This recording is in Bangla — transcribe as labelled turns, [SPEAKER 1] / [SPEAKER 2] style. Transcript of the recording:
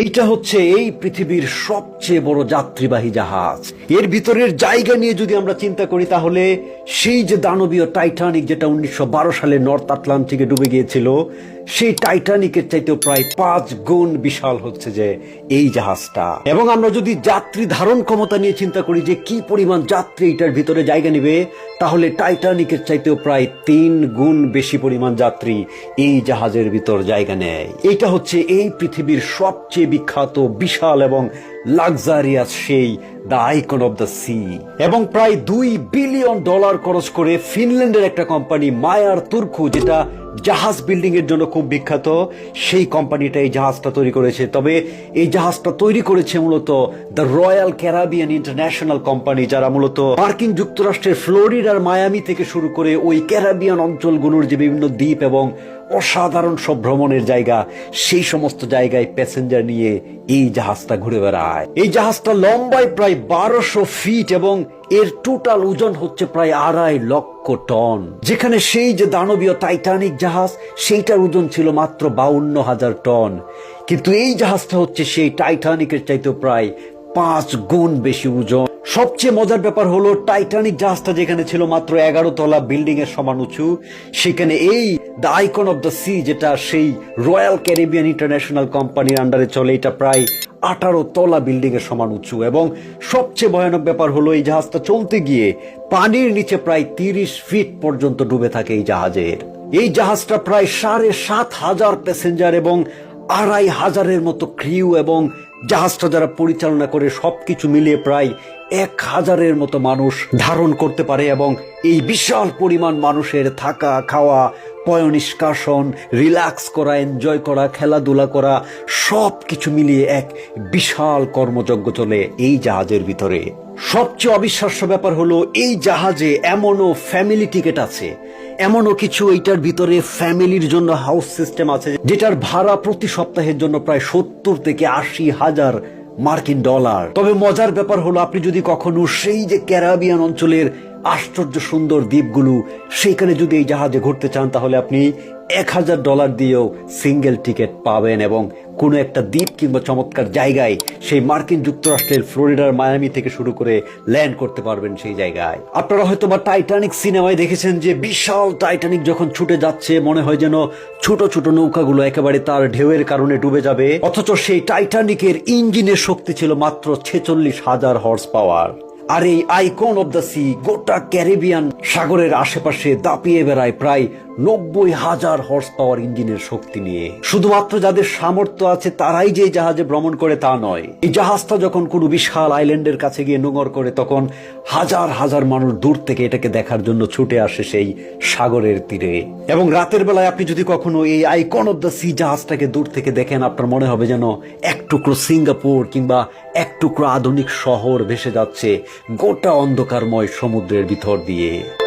[SPEAKER 1] এইটা হচ্ছে এই পৃথিবীর সবচেয়ে বড় যাত্রীবাহী জাহাজ। এর ভিতরের জায়গা নিয়ে যদি আমরা চিন্তা করি, তাহলে সেই যে দানবীয় টাইটানিক যেটা উনিশশো সালে নর্থ আটলান্টিকে ডুবে গিয়েছিল, সেই টাইটানিকের চাইতেও প্রায় পাঁচ গুণ বিশাল হচ্ছে যে এই জাহাজটা। এবং আমরা যদি যাত্রী ধারণ ক্ষমতা নিয়ে চিন্তা করি যে কি পরিমাণ যাত্রী এটার ভিতরে জায়গা নেবে, তাহলে টাইটানিকের চাইতেও প্রায় তিন গুণ বেশি পরিমাণ যাত্রী এই জাহাজের ভিতর জায়গা নেয়। এটা হচ্ছে এই পৃথিবীর সবচেয়ে বিখ্যাত, বিশাল এবং লাক্সারিয়াস সেই the icon of the sea এবং প্রায় দুই বিলিয়ন ডলার খরচ করে ফিনল্যান্ডের একটা কোম্পানি মায়ার তুর্কু যেটা জাহাজ বিল্ডিং এর জন্য খুব বিখ্যাত, সেই কোম্পানিটা এই জাহাজটা তৈরি করেছে। তবে এই জাহাজটা তৈরি করেছে মূলত the royal Caribbean international company যারা মূলত মার্কিন যুক্তরাষ্ট্রের ফ্লোরিডার মায়ামি থেকে শুরু করে ওই ক্যারাবিয়ান অঞ্চলগুলোর যে বিভিন্ন দ্বীপ এবং অসাধারণ সব ভ্রমণের জায়গা, সেই সমস্ত জায়গায় প্যাসেঞ্জার নিয়ে এই জাহাজটা ঘুরে বেড়ায়। এই জাহাজটা লম্বায় প্রায় বারোশো ফিট এবং এর টোটাল ওজন হচ্ছে প্রায় আড়াই লক্ষ টন। যেখানে সেই যে দানবীয় টাইটানিক জাহাজ, সেইটার ওজন ছিল মাত্র বাউন্ন হাজার টন। কিন্তু এই জাহাজটা হচ্ছে সেই টাইটানিকের চাইতেও প্রায় পাঁচ গুণ বেশি ওজন। সবচেয়ে মজার ব্যাপার হলো টাইটানিক জাহাজটা যেখানে ছিল মাত্র এগারো তলা বিল্ডিং এর সমান উঁচু, সেখানে এই the icon of the sea যেটা সেই রয়্যাল ক্যারিবিয়ান ইন্টারন্যাশনাল কোম্পানির আন্ডারে চলে, এটা প্রায় আঠারো তলা বিল্ডিং এর সমান উঁচু। এবং সবচেয়ে ভয়ানক ব্যাপার হলো এই জাহাজটা চলতে গিয়ে পানির নিচে প্রায় তিরিশ ফিট পর্যন্ত ডুবে থাকে এই জাহাজের। এই জাহাজটা প্রায় সাড়ে সাত হাজার প্যাসেঞ্জার এবং আড়াই হাজারের মতো ক্রিউ এবং জাহাজটা যারা পরিচালনা করে সবকিছু মিলিয়ে প্রায় এক হাজারের মতো মানুষ ধারণ করতে পারে এবং এই বিশাল পরিমাণ মানুষের থাকা, খাওয়া পয় নিষ্কাশন রিল্যাক্স করা এনজয় করা, খেলাধুলা করা সব কিছু মিলিয়ে এক বিশাল কর্মযজ্ঞ চলে এই জাহাজের ভিতরে। সবচেয়ে অবিশ্বাস্য ব্যাপার হলো, এই জাহাজে এমনও ফ্যামিলি টিকিট আছে এমনও কিছু এইটার ভিতরে ফ্যামিলির জন্য হাউস সিস্টেম আছে, যেটার ভাড়া প্রতি সপ্তাহের জন্য প্রায় সত্তর থেকে আশি হাজার মার্কিন ডলার। তবে মজার ব্যাপার হলো, আপনি যদি কখনো সেই যে ক্যারাবিয়ান অঞ্চলের আশ্চর্য সুন্দর দ্বীপগুলো, সেইখানে যদি এই জাহাজে ঘুরতে চান, তাহলে আপনি এক হাজার ডলার দিয়েও সিঙ্গেল টিকিট পাবেন এবং কোনো একটা দ্বীপ কিংবা চমৎকার জায়গায় সেই মার্কিন যুক্তরাষ্ট্রের ফ্লোরিডার মায়ামি থেকে শুরু করে ল্যান্ড করতে পারবেন সেই জায়গায়। আপনারা হয়তো বা টাইটানিক সিনেমায় দেখেছেন যে বিশাল টাইটানিক যখন ছুটে যাচ্ছে, মনে হয় যেন ছোট ছোট নৌকাগুলো একেবারে তার ঢেউয়ের কারণে ডুবে যাবে। অথচ সেই টাইটানিকের ইঞ্জিনের শক্তি ছিল মাত্র ছেচল্লিশ হাজার হর্স পাওয়ার আর এই আইকন অব দ্য সি গোটা ক্যারিবিয়ান সাগরের আশেপাশে দাপিয়ে বেড়ায় প্রায় নব্বই হাজার হর্স পাওয়ার ইঞ্জিনের শক্তি নিয়ে। শুধুমাত্র যাদের সামর্থ্য আছে তারাই যে জাহাজে ভ্রমণ করে তা নয়। এই জাহাজটা যখন কোনো বিশাল আইল্যান্ডের কাছে গিয়ে নোঙর করে, তখন হাজার হাজার মানুষ দূর থেকে এটাকে দেখার জন্য ছুটে আসে সেই সাগরের তীরে। এবং রাতের বেলায় আপনি যদি কখনো এই আইকন অব দ্য সি জাহাজটাকে দূর থেকে দেখেন, আপনার মনে হবে যেন এক টুকরো সিঙ্গাপুর কিংবা এক টুকরো আধুনিক শহর ভেসে যাচ্ছে গোটা অন্ধকারময় সমুদ্রের ভিতর দিয়ে।